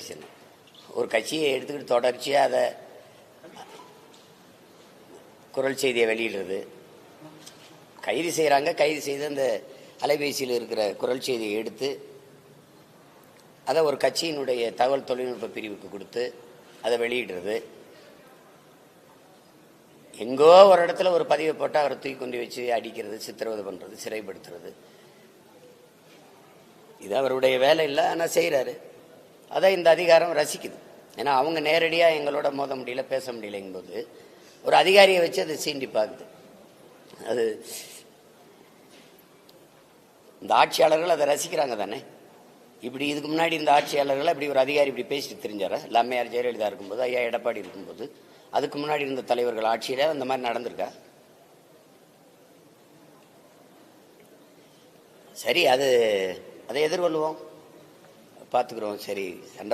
பிரச்சனை ஒரு கட்சியை எடுத்துக்கிட்டு தொடர்ச்சியாக அதை குரல் செய்தியை வெளியிடுறது. கைது செய்கிறாங்க கைது செய்து அந்த அலைபேசியில் இருக்கிற குரல் செய்தியை எடுத்து அதை ஒரு கட்சியினுடைய தகவல் தொழில்நுட்ப பிரிவுக்கு கொடுத்து அதை வெளியிடுறது. எங்கோ ஒரு இடத்துல ஒரு பதிவை போட்டு அவரை தூக்கி கொண்டு வச்சு அடிக்கிறது சித்திரவதை பண்ணுறது சிறைப்படுத்துறது. இது அவருடைய வேலை இல்லை ஆனால் செய்கிறாரு அதை இந்த அதிகாரம் ரசிக்குது. ஏன்னா அவங்க நேரடியாக எங்களோட மோத முடியல பேச முடியலங்கும்போது ஒரு அதிகாரியை வச்சு அதை சீண்டி பார்க்குது. அது இந்த ஆட்சியாளர்கள் அதை ரசிக்கிறாங்க தானே? இப்படி இதுக்கு முன்னாடி இந்த ஆட்சியாளர்கள் இப்படி ஒரு அதிகாரி இப்படி பேசிட்டு தெரிஞ்சாரா? லம்மையார் ஜெயலலிதா இருக்கும்போது ஐயா எடப்பாடி இருக்கும்போது அதுக்கு முன்னாடி இருந்த தலைவர்கள் ஆட்சியில் அந்த மாதிரி நடந்திருக்கா? சரி அது அதை எதிர்கொள்வோம். பார்த்துக்குறோம். சரி சண்டை